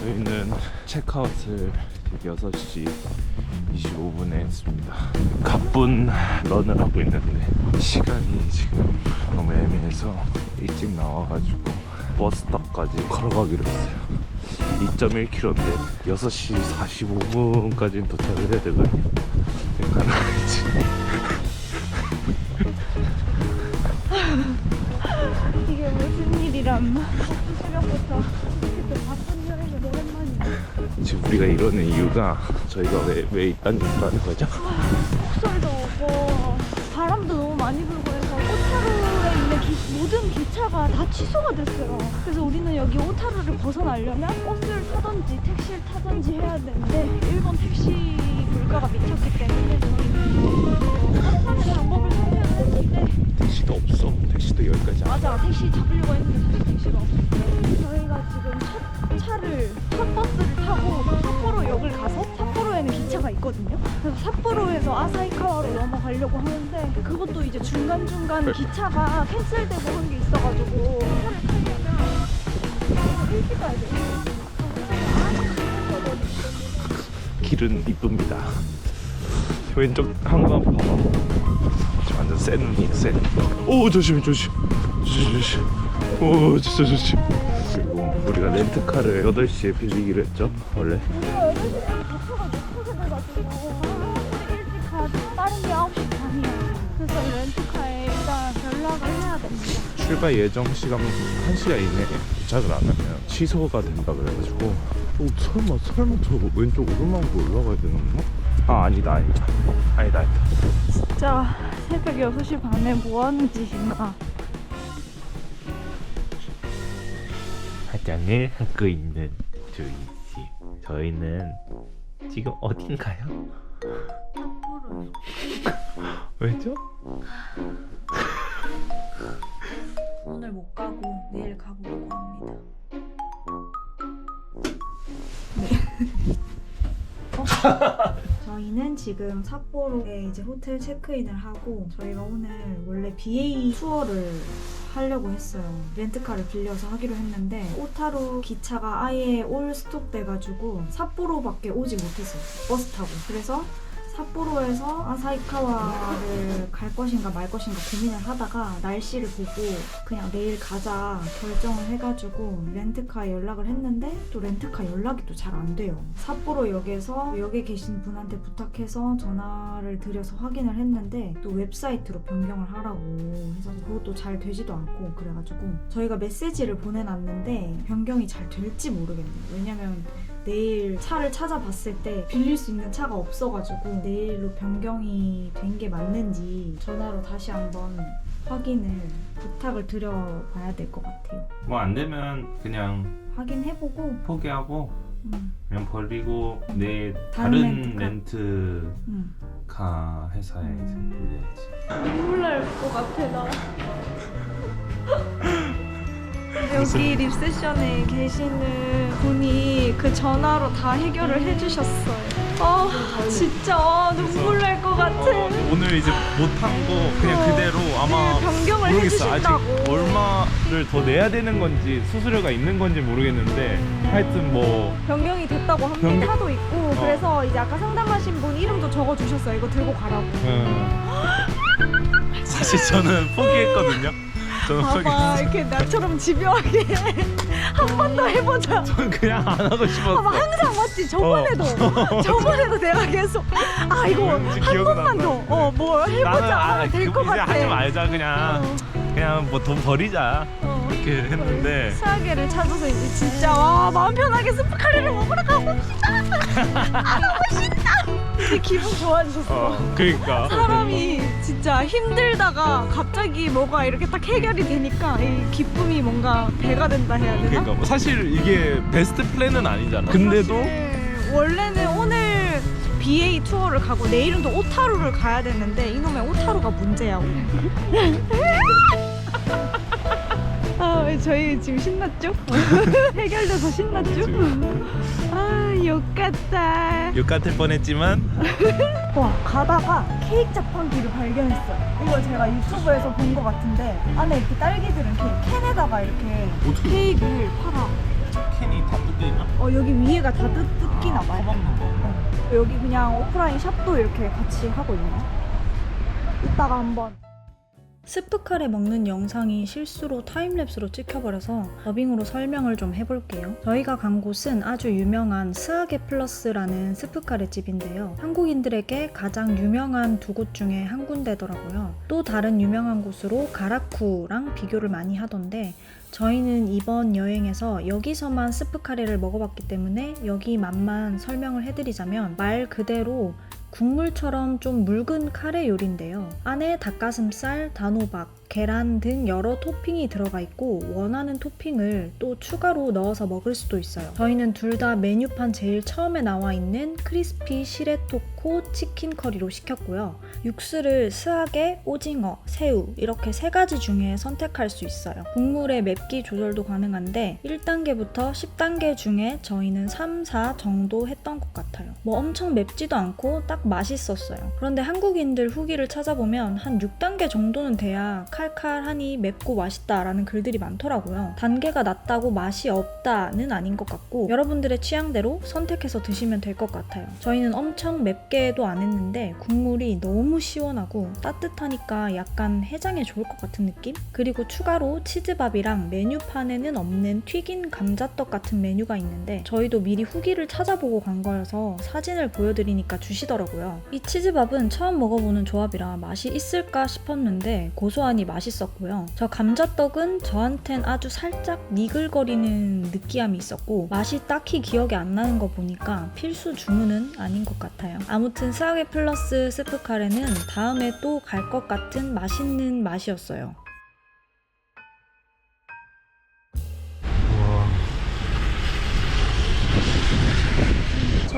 저희는 체크아웃을 6시 25분에 했습니다. 가쁜 런을 하고 있는데 시간이 지금 너무 애매해서 일찍 나와가지고 버스탑까지 걸어가기로 했어요. 2.1km인데 6시 45분까지는 도착을 해야 되거든요. 가능할지. 우리가 이러는 이유가 저희가 왜, 왜 이딴 짓을 하는 거죠? 폭설도 오고 바람도 너무 많이 불고 해서 오타루에 있는 기- 모든 기차가 다 취소가 됐어요. 그래서 우리는 여기 오타루를 벗어나려면 버스를 타든지 택시를 타든지 해야 되는데 일본 택시 물가가 미쳤기 때문에 저희는 항상의 방법을 했는데 택시도 없어. 택시도 여기까지 안 맞아 택시 잡으려고 했는데 사실 택시가 없었어요 저희가 지금 첫 차를 첫 버스를 타고 삿포로 역을 가서 삿포로에는 기차가 있거든요 그래서 삿포로에서 아사히카와로 넘어가려고 하는데 그것도 이제 중간중간 기차가 캔슬되고 한 게 있어가지고 차를 타려면 일찍 가야 돼요 길은 이쁩니다. 왼쪽 한번 봐봐. 센 눈이야, 센. 오, 조심, 조심. 조심, 조심. 오, 진짜 조심. 그리고 우리가 렌트카를 8시에 빌리기로 했죠, 원래. 우리가 8시에 도착가 못하게 돼가지고 아, 일찍 가도 빠른 게 9시 반이야 그래서 렌트카에 일단 연락을 해야 됩니다 출발 예정 시간 1시간 이내에 도착을 안 하면 취소가 된다 그래가지고 어, 설마 설마 저 왼쪽 오르막으로 올라가야 되는 건가? 아 아니다 아니다 아니다 아니다 진짜 새벽 6시 반에 뭐 하는 짓인가 화장을 하고 있는 조이 씨 저희는 지금 어딘가요? 왜죠? 오늘 못 가고 내일 가보려고 합니다 네. 어? 저희는 지금 삿포로에 이제 호텔 체크인을 하고 저희가 오늘 원래 BA 투어를 하려고 했어요. 렌트카를 빌려서 하기로 했는데 오타루 기차가 아예 올 스톱 돼가지고 삿포로밖에 오지 못했어요. 버스 타고. 그래서 삿포로에서 아사히카와를 갈 것인가 말 것인가 고민을 하다가 날씨를 보고 그냥 내일 가자 결정을 해가지고 렌트카에 연락을 했는데 또 렌트카 연락이 또 잘 안 돼요. 삿포로 역에서 역에 계신 분한테 부탁해서 전화를 드려서 확인을 했는데 또 웹사이트로 변경을 하라고 해서 그것도 잘 되지도 않고 그래가지고 저희가 메시지를 보내놨는데 변경이 잘 될지 모르겠네요. 왜냐면 내일 차를 찾아봤을 때 빌릴 수 있는 차가 없어가지고 내일로 변경이 된 게 맞는지 전화로 다시 한번 확인을 부탁을 드려봐야 될 것 같아요. 뭐 안 되면 그냥 확인해보고 포기하고 음, 그냥 버리고 내일 다른 다른 렌트카? 음. 회사에 이제 빌려야지 눈물 날 것 같아 나. 여기 리셉션에 계시는 분이 그 전화로 다 해결을 해주셨어요. 아 진짜 아, 눈물 날 것 같아. 오늘 이제 못한 거 그냥 어, 그대로 아마 네, 변경을 모르겠어 아직 해주신다고. 얼마를 더 내야 되는 건지 수수료가 있는 건지 모르겠는데 하여튼 뭐 변경이 됐다고 합니다. 변경- 차도 있고 어. 그래서 이제 아까 상담하신 분 이름도 적어주셨어요. 이거 들고 가라고. 음. 사실 저는 포기했거든요. 봐봐. 이렇게 나처럼 집요하게 한 번 더 해보자. 저는 그냥 안 하고 싶었어. 봐봐 항상 맞지 저번에도 저번에도 내가 계속 아 이거 한 번만. 더어 뭐 나는 해보자 아, 아, 될 그- 것 이제 같아 하지 말자 그냥 어, 그냥 뭐 돈 버리자 어. 이렇게 했는데 수학계를 찾아서 이제 진짜 와 마음 편하게 스프카레를 먹으러 가고 싶다 아 너무 근데 기분 좋아졌어 어 그러니까 사람이 진짜 힘들다가 갑자기 뭐가 이렇게 딱 해결이 되니까 이 기쁨이 뭔가 배가 된다 해야 되나? 그러니까 뭐 사실 이게 베스트 플랜은 아니잖아. 근데도 사실 원래는 BA 투어를 가고 내일은 또 오타루를 가야 되는데 이놈의 오타루가 문제야. 아, 저희 지금 신났죠? 해결돼서 신났죠? 아, 욕 같다. 욕 같을 뻔했지만 와, 가다가 케이크 자판기를 발견했어요. 이거 제가 유튜브에서 본 것 같은데 안에 이렇게 딸기들은 이렇게 캔에다가 이렇게 어떻게 케이크를 팔아. 캔이 다 뜯겨 있나? 어 여기 위에가 다 뜯, 뜯기나 봐요. 거. 여기 그냥 오프라인 샵도 이렇게 같이 하고 있네요. 이따가 한번 스프카레 먹는 영상이 실수로 타임랩스로 찍혀버려서 더빙으로 설명을 좀 해볼게요. 저희가 간 곳은 아주 유명한 스하게 플러스라는 스프카레 집인데요. 한국인들에게 가장 유명한 두 곳 중에 한 군데더라고요. 또 다른 유명한 곳으로 가라쿠랑 비교를 많이 하던데 저희는 이번 여행에서 여기서만 스프카레를 먹어봤기 때문에 여기 맛만 설명을 해드리자면 말 그대로 국물처럼 좀 묽은 카레 요리인데요. 안에 닭가슴살, 단호박, 계란 등 여러 토핑이 들어가 있고 원하는 토핑을 또 추가로 넣어서 먹을 수도 있어요. 저희는 둘 다 메뉴판 제일 처음에 나와 있는 크리스피 시레토코 치킨 커리로 시켰고요. 육수를 스하게, 오징어, 새우 이렇게 세 가지 중에 선택할 수 있어요. 국물의 맵기 조절도 가능한데 1단계부터 10단계 중에 저희는 3, 4 정도 했던 것 같아요. 뭐 엄청 맵지도 않고 딱 맛있었어요. 그런데 한국인들 후기를 찾아보면 한 6단계 정도는 돼야 칼칼하니 맵고 맛있다라는 글들이 많더라고요. 단계가 낮다고 맛이 없다는 아닌 것 같고 여러분들의 취향대로 선택해서 드시면 될 것 같아요. 저희는 엄청 맵게도 안 했는데 국물이 너무 시원하고 따뜻하니까 약간 해장에 좋을 것 같은 느낌? 그리고 추가로 치즈밥이랑 메뉴판에는 없는 튀긴 감자떡 같은 메뉴가 있는데 저희도 미리 후기를 찾아보고 간 거여서 사진을 보여드리니까 주시더라고요. 이 치즈밥은 처음 먹어보는 조합이라 맛이 있을까 싶었는데 고소하니 맛있었고요. 저 감자떡은 저한텐 아주 살짝 니글거리는 느끼함이 있었고 맛이 딱히 기억이 안 나는 거 보니까 필수 주문은 아닌 것 같아요. 아무튼 스하게 플러스 스프 카레는 다음에 또 갈 것 같은 맛있는 맛이었어요.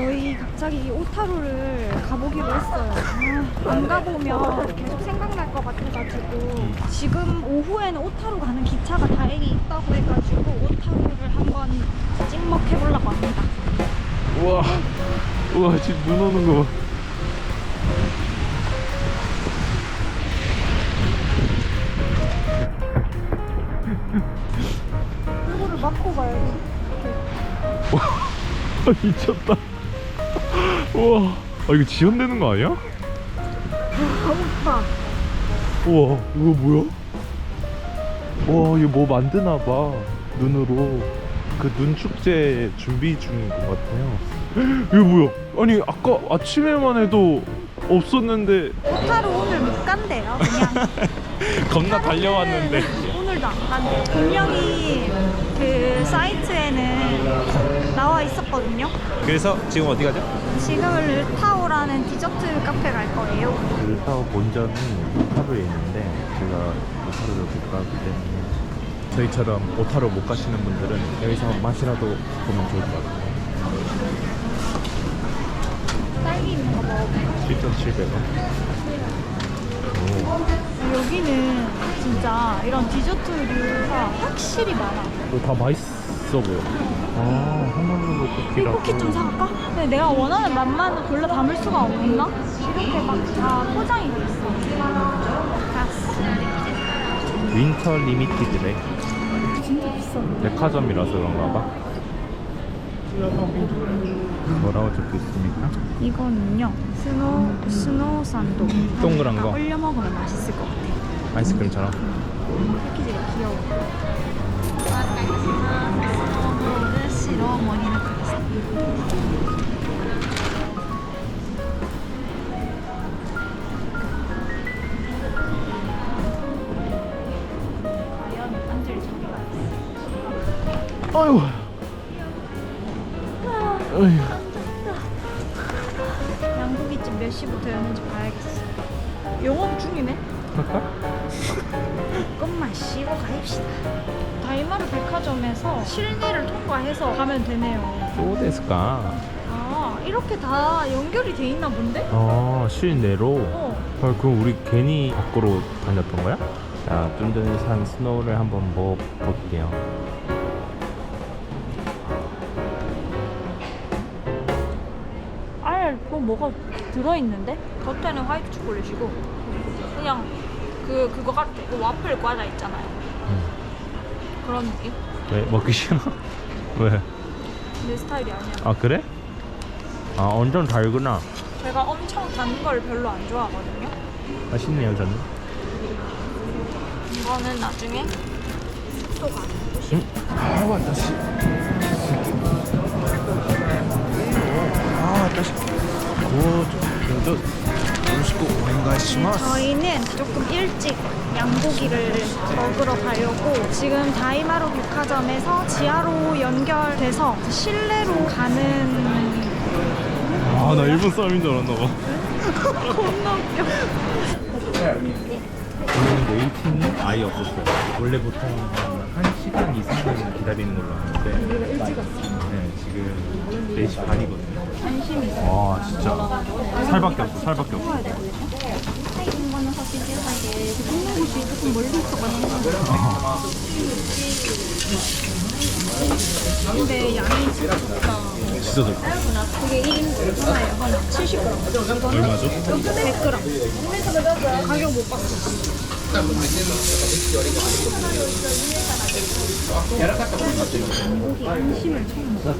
저희 갑자기 오타루를 가보기로 했어요. 아, 안 가보면 계속 생각날 것 같아가지고 지금 오후에는 오타루 가는 기차가 다행히 있다고 해가지고 오타루를 한번 찍먹해보려고 합니다. 우와. 우와 지금 눈 오는 거 봐. 이거를 막고 가야지. 아, 미쳤다. 우와. 아 이거 지연되는 거 아니야? 우와 이거 뭐야? 와 이거 뭐 오만드나 봐 눈으로 그 눈 축제 준비 중인 것 같아요 이거 뭐야 아니 아까 아침에만 해도 없었는데 오타루 오늘 못 간대요. 그냥 겁나 달려왔는데 오늘도 안 간대요. 분명히 그 사이트에는 나와 있었거든요. 그래서 지금 어디 가죠? 지금은 르타오라는 디저트 카페 갈 거예요. 르타오 본점이 오타루에 있는데 제가 오타루를 못 가기 때문에 저희처럼 오타로 못 가시는 분들은 여기서 맛이라도 보면 좋을 것 같아요 딸기 있는 거 먹어볼까? 7,700원 여기는 진짜 이런 디저트류가 확실히 많아. 이거 다 맛있어 보여 아 하나로 쿠키라고 쿠키 좀 사갈까? 근데 내가 원하는 맛만 골라 담을 수가 없나? 이렇게 막 다 포장이 돼 있어. 알았어. 윈터 리미티드래 진짜 비싸. 백화점이라서 그런가 봐 뭐라고 적혀 있습니까? 이거는요. 스노우 스노우 산도. 동그란 거. 올려 먹으면 맛있을 것 같아. 아이스크림처럼 패키지가 귀여워. 싫어 머리는 그랬어. 과연 앉을 자리가 있어. 아유 아유 양고기집 몇 시부터 여는지 봐야겠어. 영업 중이네. 조금만 쉬고 가입시다. 다이마르 백화점에서 실내를 통과해서 가면 되네요. 소데스까 아 이렇게 다 연결이 돼 있나 본데? 아 실내로 어. 아, 그럼 우리 괜히 밖으로 다녔던 거야? 자, 좀 전에 산 스노우를 한번 먹어볼게요. 알, 뭐 뭐가 들어있는데? 겉에는 화이트 초콜릿이고 그냥 그 그거 같아. 그 와플 과자 있잖아요. 그런 느낌? 왜 먹기 싫어? 왜? 내 스타일이 아니야. 아 그래? 아 완전 달구나. 제가 엄청 단 걸 별로 안 좋아하거든요. 맛있네요 저는. 이거는 나중에 숙소 가서 응? 아 왔다시. 아 왔다시. 오, 저, 요 시코 오네가시마스. 저희는 조금 일찍 양고기를 먹으러 가려고 지금 다이마루 백화점에서 지하로 연결돼서 실내로 가는 아나 일본 사람인 줄 알았나 봐 겁나 웃겨. 오늘 웨이팅이 아예 없었어요. 원래 보통 한 시간 이상은 기다리는 걸로 왔어요. 네, 지금 4시 반이거든요. 와 진짜 살밖에 없어 살밖에 없어. 근데 양이 진짜 적다. 진짜 좋다. 그게 1인분 하나에 70g. 얼마죠? 100g. 가격 못 봤어. 양고기 안심을 처음 먹어.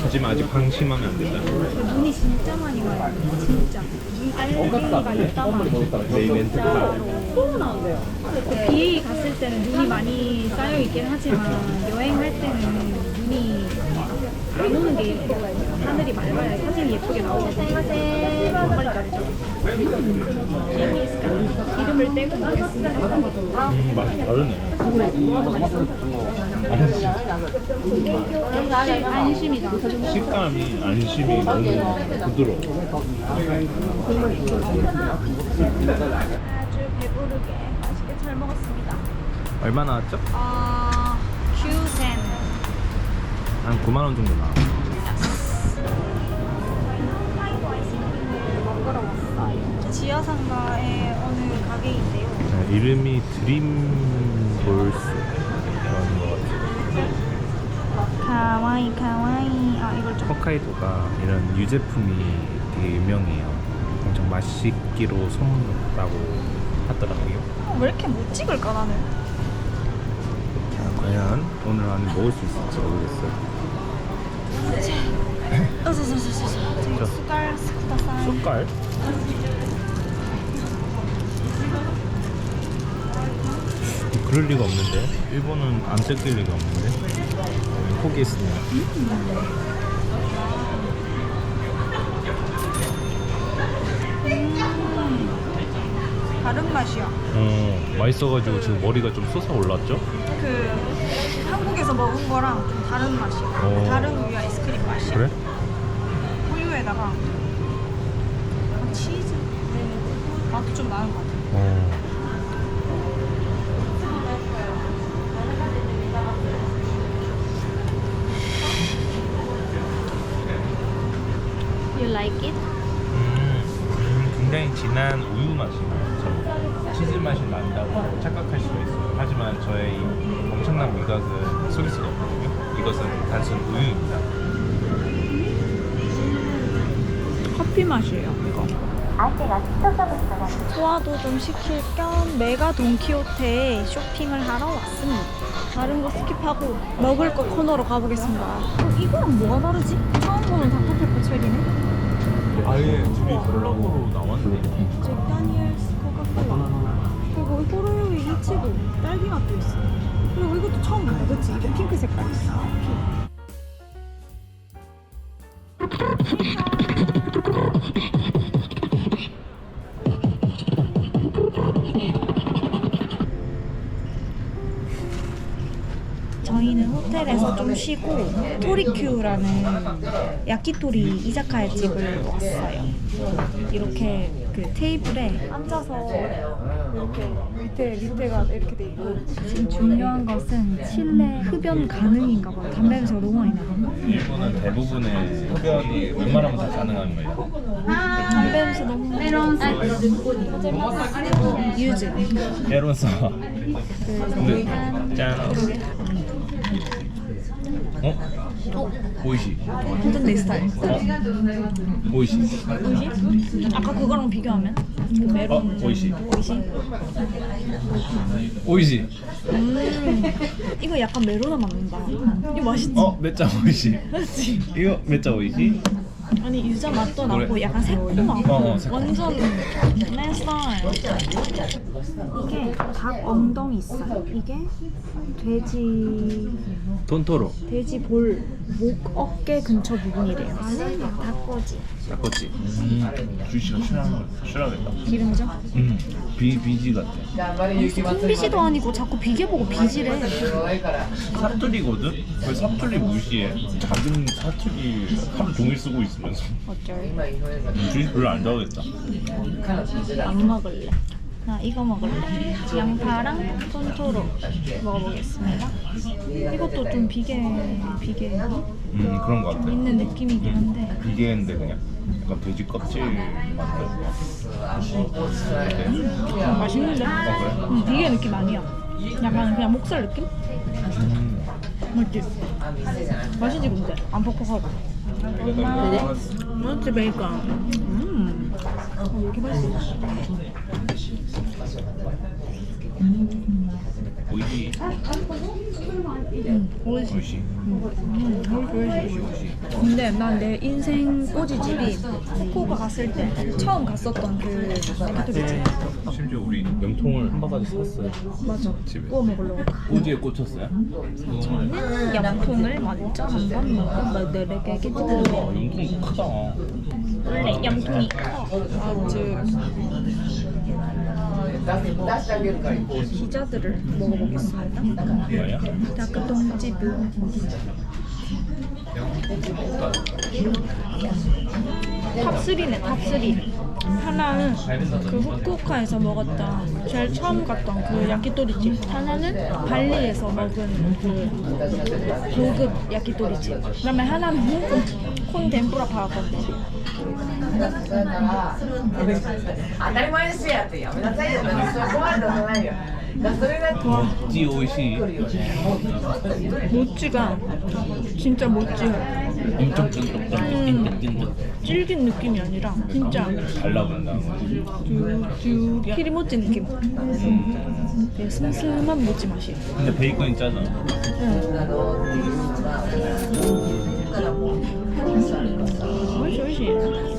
하지만 아직 방심하면 안 된다. 눈이 진짜 많이 와요. 진짜. 눈 알레르기가 있다만. 내 이벤트가 그 BA 갔을 때는 눈이 많이 쌓여 있긴 하지만 여행할 때는 눈이 안 오는 게 예뻐요. 하늘이 맑아야 사진이 예쁘게 나오고. 빨리 가리죠. 이름을 떼고 먹겠습니다. 음, 다르네. 안심이다. 식감이 안심이 너무 부드러워. 먹었습니다. 얼마 나왔죠? 아, 큐센. 한 9만 원 정도 나와. 하이도 아이스크림을 먹으러 왔어요. 지하상가의 어느 가게인데요. 네, 이름이 드림볼스 그런 것 같아요. 가와이 가와이. 아 이걸 좀. 홋카이도가 이런 유제품이 되게 유명해요. 엄청 맛있기로 소문났다고 하더라고요. 어, 왜 이렇게 못 찍을까 나는? 자, 과연 오늘 안에 먹을 수 있을지 모르겠어요. 어서서서서. 자. 숟갈 스쿠다사이. 숟갈? 그럴 리가 없는데 일본은 안 뜯길 리가 없는데 네, 포기했습니다. 다른 맛이야. 어 맛있어가지고 지금 머리가 좀 솟아 올랐죠? 그 한국에서 먹은 거랑 좀 다른 맛이야. 어. 다른 우유 아이스크림 맛이야. 그래? 우유에다가 약간 치즈 맛도 좀 나는 것 같아. 어. You like it? 음, 굉장히 진한 우유 맛이 나요. 치즈 맛이 난다고 착각할 수가 있어요. 하지만 저의 이 엄청난 미각은 속일 수가 없거든요. 이것은 단순 우유입니다. 커피 맛이에요, 이거. 소화도 좀 시킬 겸 메가 돈키호테에 쇼핑을 하러 왔습니다. 다른 거 스킵하고 먹을 거 코너로 가보겠습니다. 어, 이거랑 뭐가 다르지? 처음 보는 닥터페퍼 책이네. 아예 둘이 콜라보로 나왔네. 잭 다니엘 처음 본다, 그치? 이게 핑크 색깔. 저희는 호텔에서 좀 쉬고 토리큐라는 야키토리 이자카야 집을 왔어요. 이렇게 그 테이블에 앉아서 이렇게 밑에 밑에가 이렇게 돼 있고 지금 중요한 것은 실내 흡연 가능인가 봐요. 담배 냄새가 너무 많이 나. 일본은 대부분의 흡연이 웬만하면 다 가능한 거예요. 담배 냄새 너무 유즈 에론사. 그 근데 짠. 어? 어? 오이시. 완전 내 스타일. 오이시. 오이시? 아까 그거랑 비교하면? 그 어, 메론. 오이시. 오이시? 오이시. 음. 이거 약간 메로나 맞는다. 이거 맛있지? 어, 몇자 오이시. 맞지? 이거 몇자 오이시? 아니 유자 맛도 나고 그래. 약간 새콤하고 어, 어, 새콤. 완전 내 스타일. 이게 닭 엉덩이 있어요. 이게 돼지 돈토로. 돼지 볼, 목, 어깨 근처 부분이래요. 안에는 닭꼬지. 닭꼬치. 음, 주시가 싫어하는 싫어하겠다. 기름져? 음, 비 비지 같아. 콩비지도 아니고 자꾸 비계 보고 비지래. 사투리거든? 왜 사투리 무시해? 작은 사투리 하루 종일 쓰고 있으면서 어쩔? 주식 별로 안 좋아하겠다. 안 먹을래. 나 이거 먹을래. 양파랑 톤토로 먹어보겠습니다. 이것도 좀 비계 비계 음 그런 거 같아. 있는 느낌이긴 한데 비계인데 그냥 약간 돼지 껍질 맛도 맛있는데? 아 그래? 음, 비계 느낌 아니야. 약간 그냥 목살 느낌? 음. 맞지? 맛있지 근데 안 퍽퍽하고. 맛있지 베이컨. 음. 어, 왜 이렇게 맛있어? 음, 음, 오이시. 근데 난 내 인생 꼬지집이 후쿠오카 갔을 때 처음 갔었던 그 야키토리집 심지어 우리 염통을 한 바가지 샀어요. 맞아 집에. 구워 먹으려고 꼬지에 꽂혔어요? 저는 양통을 먼저 한 번 먹고 내려게 와 염통이 크다. 원래 양통이 커아 주 기자들을 먹어보겠습니다? 다크동지부 탑3네 탑3 하나는 그 후쿠오카에서 먹었던 제일 처음 갔던 그 야키토리집. 하나는 발리에서 먹은 그 고급 야키토리집. 그 다음에 하나는 홍콩 콘 덴푸라 파 라던데 当たり前ですやってやめなさいよ。そう困ることないよ。だからそれが 찌 오이시 모찌가 진짜 모찌야 엄청 찐득찐득찐득찐득 질긴 느낌이 아니라 진짜 달라붙는다는 거지. 쭉 키리모찌 느낌 되게 슴슴한 모찌 맛이에요 근데 베이컨이 짜잖아. 맛있어 맛있어